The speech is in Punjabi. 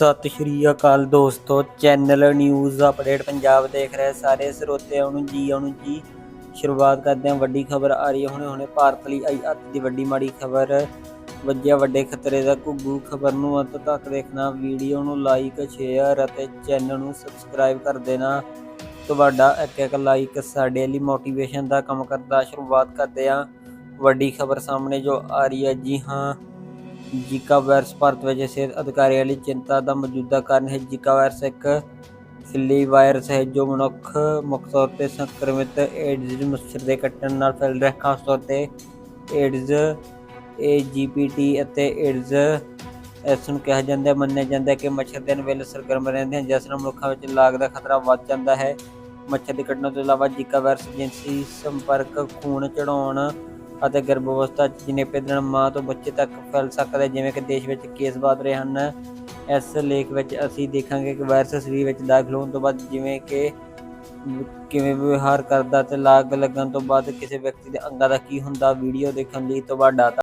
ਸਤਿ ਸ਼੍ਰੀ ਅਕਾਲ ਦੋਸਤੋ ਚੈਨਲ ਨਿਊਜ਼ ਅਪਡੇਟ ਪੰਜਾਬ ਦੇਖ ਰਹੇ ਸਾਰੇ ਸਰੋਤਿਆਂ ਨੂੰ ਜੀ ਆਉਣ ਜੀ। ਸ਼ੁਰੂਆਤ ਕਰਦੇ ਹਾਂ, ਵੱਡੀ ਖਬਰ ਆ ਰਹੀ ਹੈ। ਹੁਣੇ ਹੁਣੇ ਭਾਰਤ ਲਈ ਆਈ ਅੱਤ ਦੀ ਵੱਡੀ ਮਾੜੀ ਖਬਰ। ਵੱਜਿਆ ਵੱਡੇ ਖਤਰੇ ਦਾ ਘੁੱਗੂ ਖਬਰ ਨੂੰ ਅੰਤ ਤੱਕ ਦੇਖਣਾ। ਵੀਡੀਓ ਨੂੰ ਲਾਈਕ ਸ਼ੇਅਰ ਅਤੇ ਚੈਨਲ ਨੂੰ ਸਬਸਕ੍ਰਾਈਬ ਕਰ ਦੇਣਾ। ਤੁਹਾਡਾ ਇੱਕ ਇੱਕ ਲਾਈਕ ਸਾਡੇ ਲਈ ਮੋਟੀਵੇਸ਼ਨ ਦਾ ਕੰਮ ਕਰਦਾ। ਸ਼ੁਰੂਆਤ ਕਰਦੇ ਹਾਂ। ਵੱਡੀ ਖਬਰ ਸਾਹਮਣੇ ਜੋ ਆ ਰਹੀ ਹੈ। ਜੀ ਹਾਂ ਜੀਕਾ ਵਾਇਰਸ ਭਾਰਤ ਵਿੱਚ ਸਿਹਤ ਅਧਿਕਾਰੀਆਂ ਲਈ ਚਿੰਤਾ ਦਾ ਮੌਜੂਦਾ ਕਾਰਨ ਹੈ। ਜੀਕਾ ਵਾਇਰਸ ਇੱਕ ਸਿੱਲੀ ਵਾਇਰਸ ਹੈ ਜੋ ਮਨੁੱਖ ਮੁੱਖ ਤੌਰ ਤੇ ਸੰਕਰਮਿਤ ਏਡਜ਼ ਮੱਛਰ ਦੇ ਕੱਟਣ ਨਾਲ ਫੈਲ ਰਿਹਾ ਖਾਸ ਤੌਰ ਤੇ ਏਡਜ਼ ਏਜੀਪੀਟੀ ਅਤੇ ਏਡਜ਼, ਇਸ ਨੂੰ ਕਿਹਾ ਜਾਂਦਾ, ਮੰਨਿਆ ਜਾਂਦਾ ਕਿ ਮੱਛਰ ਦਿਨ ਵੇਲੇ ਸਰਗਰਮ ਰਹਿੰਦੇ ਹਨ, ਜਿਸ ਨਾਲ ਮਨੁੱਖਾਂ ਵਿੱਚ ਲਾਗ ਦਾ ਖਤਰਾ ਵੱਧ ਜਾਂਦਾ ਹੈ। ਮੱਛਰ ਦੇ ਕੱਟਣ ਤੋਂ ਇਲਾਵਾ ਜੀਕਾ ਵਾਇਰਸ ਜਿਨਸੀ ਸੰਪਰਕ ਖੂਨ ਚੜਾਉਣ ਅਤੇ ਗਰਭ ਅਵਸਥਾ 'ਚ ਜਨੇਪੇ ਦੌਰਾਨ ਮਾਂ ਤੋਂ ਬੱਚੇ ਤੱਕ ਫੈਲ ਸਕਦਾ ਹੈ ਜਿਵੇਂ ਕਿ ਦੇਸ਼ ਵਿੱਚ ਕੇਸ ਵਧ ਰਹੇ ਹਨ। ਇਸ ਲੇਖ ਵਿੱਚ ਅਸੀਂ ਦੇਖਾਂਗੇ ਕਿ ਵਾਇਰਸ ਸਰੀਰ ਵਿੱਚ ਦਾਖਲ ਹੋਣ ਤੋਂ ਬਾਅਦ ਜਿਵੇਂ ਕਿ ਕਿਵੇਂ ਵਿਵਹਾਰ ਕਰਦਾ ਤੇ ਲਾਗ ਲੱਗਣ ਤੋਂ ਬਾਅਦ ਕਿਸੇ ਵਿਅਕਤੀ ਦੇ ਅੰਗਾਂ ਦਾ ਕੀ ਹੁੰਦਾ ਵੀਡੀਓ ਦੇਖਣ ਲਈ ਤੁਹਾਡਾ